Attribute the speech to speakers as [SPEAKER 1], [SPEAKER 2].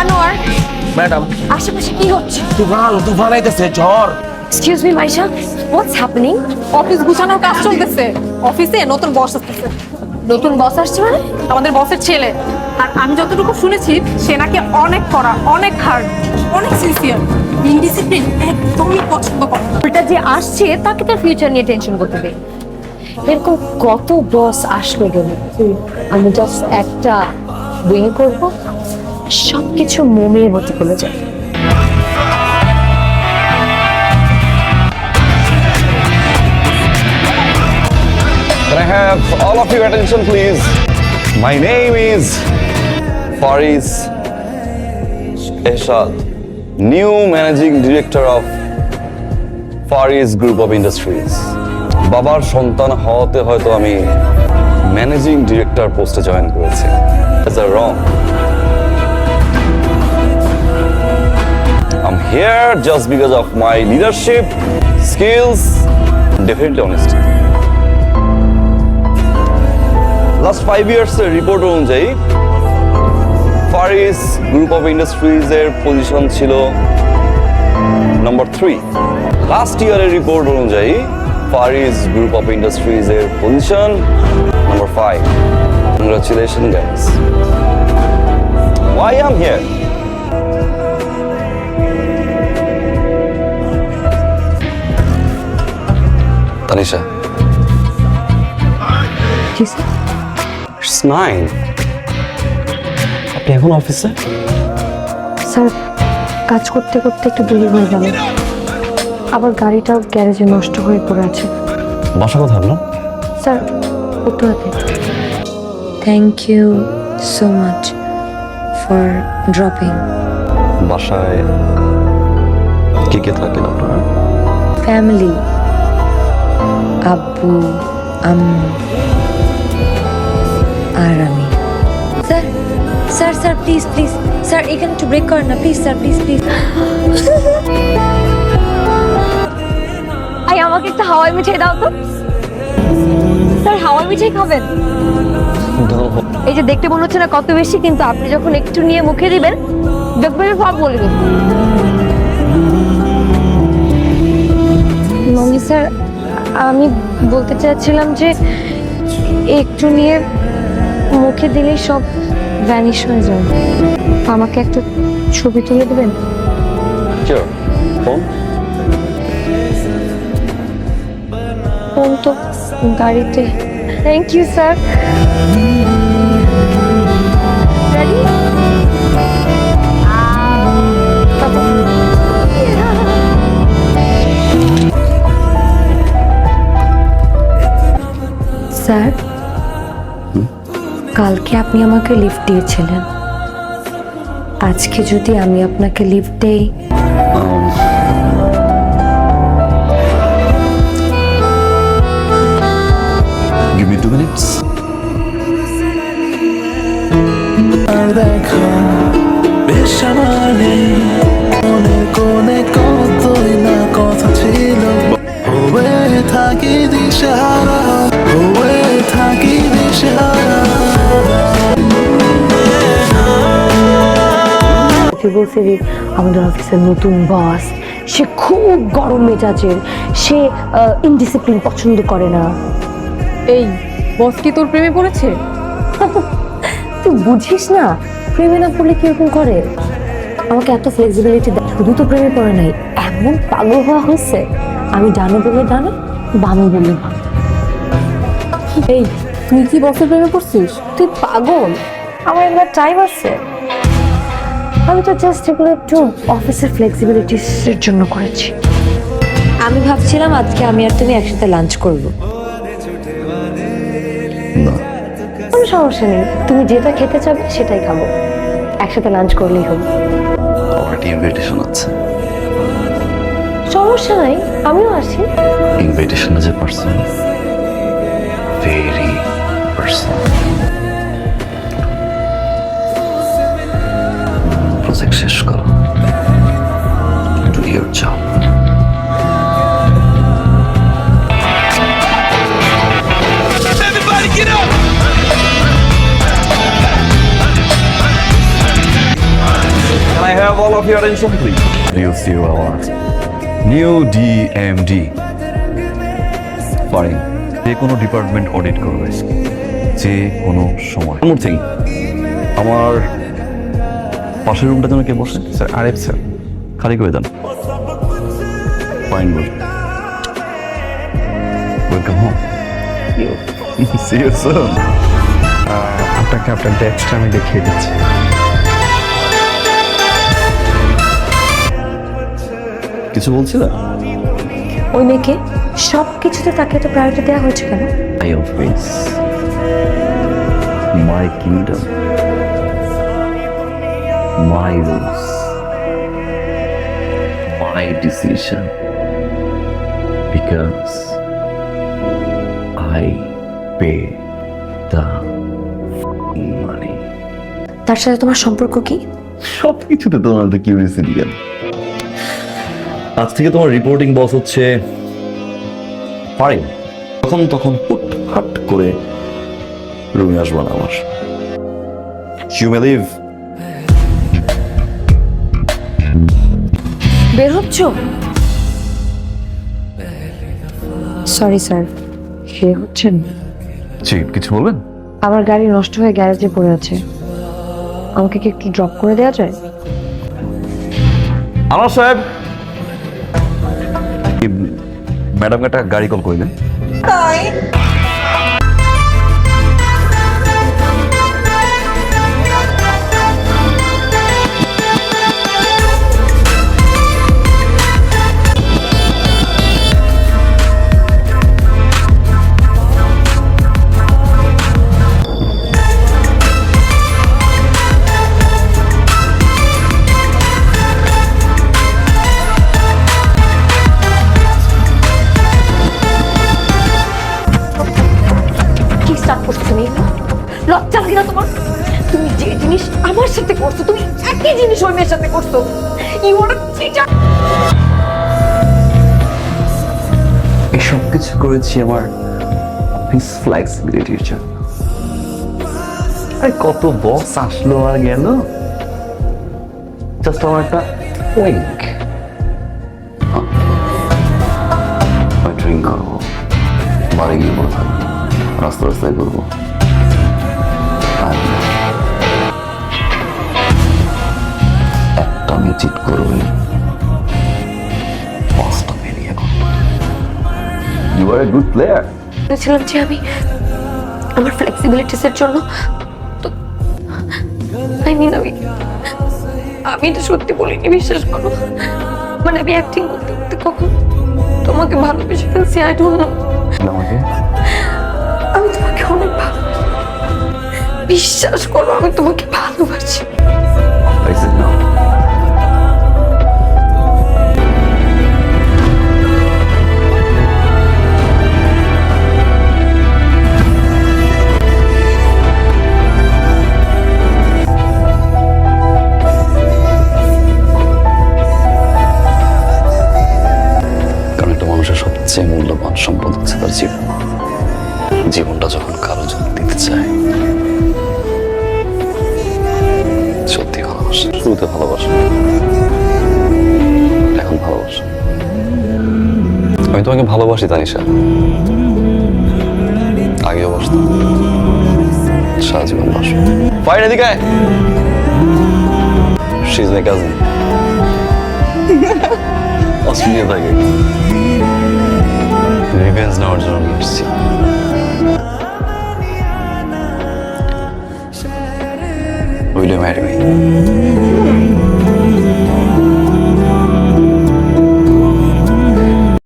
[SPEAKER 1] Anwar
[SPEAKER 2] madam.
[SPEAKER 1] আশেপাশে কি হচ্ছে?
[SPEAKER 2] তুফান তুফান আইতেছে ঝড়।
[SPEAKER 1] Excuse me Maisha what's happening
[SPEAKER 3] office গুছানোর কাজ চলতেছে। অফিসে নতুন বস আসতেছে।
[SPEAKER 1] নতুন বস আসছে মানে?
[SPEAKER 3] আমাদের বসের ছেলে। আর আমি যতটুকু শুনেছি সে নাকি অনেক কড়া অনেক হার্ড অনেক সিনসিয়ার ইনডিসিপ্লিন একদমই পছন্দ করে।
[SPEAKER 1] উল্টা যে আসছে তাকে তার ফিউচার নিয়ে টেনশন করতে দে। এরকম কত বস আসবে গেল আমি জাস্ট একটা উইং করব। সবকিছু মোমের মতো করে যায়
[SPEAKER 4] have all of your attention, please? My name is Faris Eshad, new managing director of Faris Group of Industries. বাবার সন্তান হওয়াতে হয়তো আমি ম্যানেজিং ডিরেক্টর পোস্টে জয়েন করেছি That's a wrong. I'm here just because of my leadership, skills, definitely honesty. Last five years এর report অনুযায়ী ফার ফারিস গ্রুপ অফ ইন্ডাস্ট্রিজ এর পজিশন ছিল নম্বর থ্রি লাস্ট ইয়ারের রিপোর্ট অনুযায়ী ফার ফারিস গ্রুপ অফ ইন্ডাস্ট্রিজ এর position number five congratulation guys why am here Tanisha. Nine আপনি এখন অফিসে?
[SPEAKER 1] স্যার কাজ করতে করতে একটু দেরি হয়ে গেল। আবার গাড়িটাও গ্যারেজে নষ্ট হয়ে পড়ে আছে।
[SPEAKER 4] বাসা কোথায় আপনার?
[SPEAKER 1] Sir উত্তরাতে। Thank you so much for dropping
[SPEAKER 4] বাসায় কে কে থাকেন আপনারা?
[SPEAKER 1] ফ্যামিলি আব্বু আম্মু আর আমি। Sir sir sir please please sir এখানে একটু ব্রেক করেন না please sir please please I আমাকে একটা হাওয়াই মিঠাই দাও তো। স্যার হাওয়াই মিঠাই খাবেন? এই যে দেখতে মনে হচ্ছে না কত বেশি কিন্তু আপনি যখন একটু নিয়ে মুখে দিবেন দেখবেন সব বলবেন মমি স্যার আমি বলতে চাচ্ছিলাম যে একটু নিয়ে মুখে দিলেই সব ভ্যানিশ হয়ে যায়। আমাকে একটা ছবি তুলে দেবেন?
[SPEAKER 4] ফোন?
[SPEAKER 1] তো গাড়িতে। Thank you sir sir. কালকে আপনি আমাকে লিফট দিয়েছিলেন। আজকে যদি আমি আপনাকে লিফট দেই।
[SPEAKER 4] Give me two minutes.
[SPEAKER 5] আর দেখা বেশ আমানে মনের কোণে কতই না কথা ছিল। হয়ে থাকি দিশাহারা।
[SPEAKER 1] বলছে আমাদের অফিসের নতুন বস সে খুব গরম মেজাজের সে ইনডিসিপ্লিন পছন্দ করে না।
[SPEAKER 3] এই বস কি তোর প্রেমে পড়েছে?
[SPEAKER 1] তুই বুঝিস না প্রেমে না পড়লে কীরকম করে? আমাকে এত ফ্লেক্সিবিলিটি দেয় শুধু তো প্রেমে পড়ে নাই এমন পাগল হওয়া হয়েছে। আমি ডানে বলে ডানে বামে বলে বাম।
[SPEAKER 3] এই তুই কি বসের প্রেমে পড়ছিস?
[SPEAKER 1] তুই পাগল। আমার একবার টাইম আছে। আমি তো জাস্ট এগুলো একটু অফিসের ফ্লেক্সিবিলিটিসের জন্য করেছি। আমি ভাবছিলাম আজকে আমি আর তুমি একসাথে লাঞ্চ করব।
[SPEAKER 4] না।
[SPEAKER 1] কোনো সমস্যা নেই। তুমি যেটা খেতে চাবে সেটাই খাব। একসাথে লাঞ্চ করলেই হবে
[SPEAKER 4] ইনভিটেশন আছে?
[SPEAKER 1] সমস্যা নাই আমিও আসি।
[SPEAKER 4] ইনভিটেশনে যে person have all of your attention, please? New CEO Award. New DMD. Farin যে কোনো ডিপার্টমেন্ট অডিট করবে। যে কোনো সময়। মোর থিং আমার পাশের রুমটা যেন কে বসে? Sir Aref sir. খালি করে দেন। Fine boss welcome home see you soon
[SPEAKER 6] আপনাকে আপনার ডেস্কটা আমি দেখিয়ে দিচ্ছি।
[SPEAKER 4] কিছু বলছি না
[SPEAKER 1] ওই মেয়েকে সব কিছুতে তাকে এত প্রায়োরিটি দেওয়া হয়েছে কেন
[SPEAKER 4] my office, my kingdom, my rules, my decision. Because I pay the money.
[SPEAKER 1] তার সাথে তোমার সম্পর্ক কি
[SPEAKER 4] সব কিছুতে তোমার তো কিউরিয়াসিটি কেন আজ থেকে তোমার রিপোর্টিং বস হচ্ছে ফারিন তখন তখন হুট হাট করে রুমে আসব না আমার। ইউ মে লিভ
[SPEAKER 1] বের হচ্ছ? সরি স্যার সে হচ্ছেন?
[SPEAKER 4] জি কিছু বলবেন?
[SPEAKER 1] আমার গাড়ি নষ্ট হয়ে গ্যারেজে পড়ে আছে। আমাকে কি একটু ড্রপ করে দেওয়া যায়?
[SPEAKER 4] আমার সাহেব! ম্যাডামকে একটা গাড়ি কল করে দেন।
[SPEAKER 1] ইউ আর চিটার
[SPEAKER 4] এই সব কিছু করেছি আমার অফিস ফ্লেক্সিবিলিটির জন্য। আরে কত বস আসলো আর গেল? জাস্ট আমার একটা উইঙ্ক ড্রিঙ্ক করব। বাড়ি গিয়ে বলে থাকব রাস্তা রাস্তায় করব বেরিয়ে করব you are a good player
[SPEAKER 1] বলেছিলাম যে আমি আমার ফ্লেক্সিবিলিটিসের জন্য আই মিন আমি আমি এটা সত্যি বলিনি বিশ্বাস করো। মানে আমি অ্যাক্টিং করতে করতে কখন তোমাকে ভালোবেসে ফেলছি আই ডোন্ট নো
[SPEAKER 4] আমাকে?
[SPEAKER 1] আমি তোমাকে অনেক ভালো বিশ্বাস করো আমি তোমাকে ভালোবাসি।
[SPEAKER 4] তার জীবন। জীবনটা যখন কারও জন্য দিতে চায়, সত্যি ভালোবাসা। শুরুতে ভালোবাসা। এখন ভালোবাসা। আমি তোমাকে ভালোবাসি, তানিশা। আগেও বাসতাম সারা জীবন বাসো ফাইন, এদিকে she is my cousin Australia থাকে নেওয়ার জন্য নিয়ে এসেছি